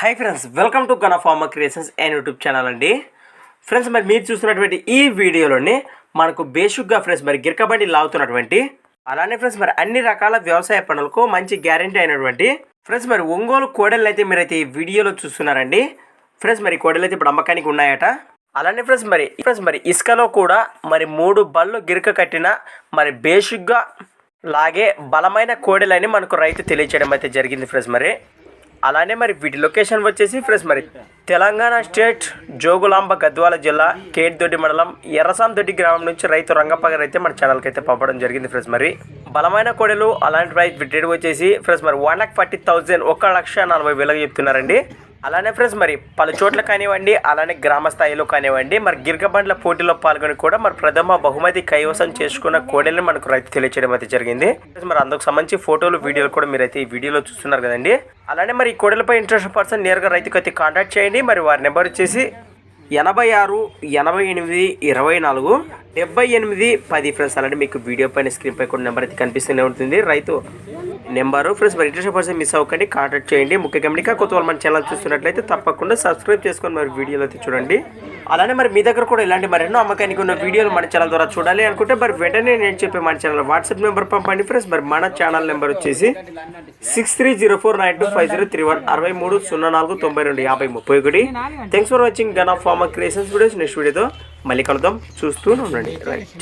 Hi friends welcome to Gana farmer creations and YouTube channel అండి. Friends మరి మీరు చూస్తున్నటువంటి ఈ వీడియోలోని మనకు బేసిక్గా ఫ్రెండ్స్ మరి గిరకబండి లాగుతున్నటువంటి అలానే ఫ్రెండ్స్ మరి అన్ని రకాల వ్యవసాయ పనులకు మంచి గ్యారంటీ అయినటువంటి ఫ్రెండ్స్ మరి ఒంగోలు కోడలు అయితే మీరైతే ఈ వీడియోలో చూస్తున్నారండి. ఫ్రెండ్స్ మరి కోడలు అయితే ఇప్పుడు అమ్మకానికి ఉన్నాయట. అలానే ఫ్రెండ్స్ మరి ఫ్రెండ్స్ మరి ఇసుకలో కూడా మరి మూడు బళ్ళు గిరక కట్టిన మరి బేసిక్గా లాగే బలమైన కోడెలని మనకు రైతు తెలియచేయడం అయితే జరిగింది ఫ్రెండ్స్ మరి. అలానే మరి వీటి లొకేషన్ వచ్చేసి ఫ్రెండ్స్ మరి తెలంగాణ స్టేట్ జోగులాంబ గద్వాల జిల్లా కేట్దొడ్డి మండలం ఎర్రసాందొడ్డి గ్రామం నుంచి రైతు రంగప్ప గారు అయితే మన ఛానల్కి అయితే పంపడం జరిగింది ఫ్రెండ్స్ మరి. బలమైన కోడెలు అలాంటి రైతు వీటి వచ్చేసి ఫ్రెండ్స్ మరి వన్ లాక్ ఫార్టీ థౌజండ్ ఒక లక్ష నలభై వేలకు చెప్తున్నారండి. అలానే ఫ్రెండ్స్ మరి పలు చోట్ల కానివ్వండి అలానే గ్రామ స్థాయిలో కానివ్వండి మరి గిరకబండ్ల పోటీలో పాల్గొని కూడా మరి ప్రథమ బహుమతి కైవసం చేసుకున్న కోడెల్ని మనకు రైతు తెలియచేయడం అయితే జరిగింది. మరి అందుకు సంబంధించి ఫోటోలు వీడియోలు కూడా మీరు అయితే ఈ వీడియోలో చూస్తున్నారు కదండి. అలానే మరి ఈ కోడెలపై ఇంట్రెస్ట్ పర్సన్ నేరుగా రైతుకు అయితే కాంటాక్ట్ చేయండి. మరి వారి నెంబర్ వచ్చేసి ఎనభై ఆరు ఎనభై ఎనిమిది ఇరవై నాలుగు డెబ్బై ఎనిమిది పది. ఫ్రెండ్స్ అలానే మీకు వీడియో పైన స్క్రీన్ పై కూడా నెంబర్ అయితే కనిపిస్తూనే ఉంటుంది. రైతు నెంబరు. ఫ్రెండ్స్ మరి ఇంట్రెస్ట్ పర్సన్ మిస్ అవ్వకండి కాంటాక్ట్ చేయండి. ముఖ్య గమనిక కొత్త వాళ్ళు మన ఛానల్ చూస్తున్నట్లయితే తప్పకుండా సబ్స్క్రైబ్ చేసుకొని మరి వీడియోలు అయితే చూడండి. అలానే మరి మీ దగ్గర కూడా ఇలాంటి మరెన్నో అమ్మకానికి ఉన్న వీడియోలు మన ఛానల్ ద్వారా చూడాలి అనుకుంటే మరి వెంటనే నేను చెప్పే మన ఛానల్ వాట్సాప్ నెంబర్ పంపండి. ఫ్రెండ్స్ మరి మన ఛానల్ నెంబర్ వచ్చేసి six three zero four nine two five zero three one అరవై మూడు సున్నా నాలుగు తొంభై రెండు యాభై ముప్పై ఒకటి. Thanks for watching gun of farmer creations videos next వీడియోతో మళ్ళీ కలుద్దాం. చూస్తూ ఉండండి. రైట్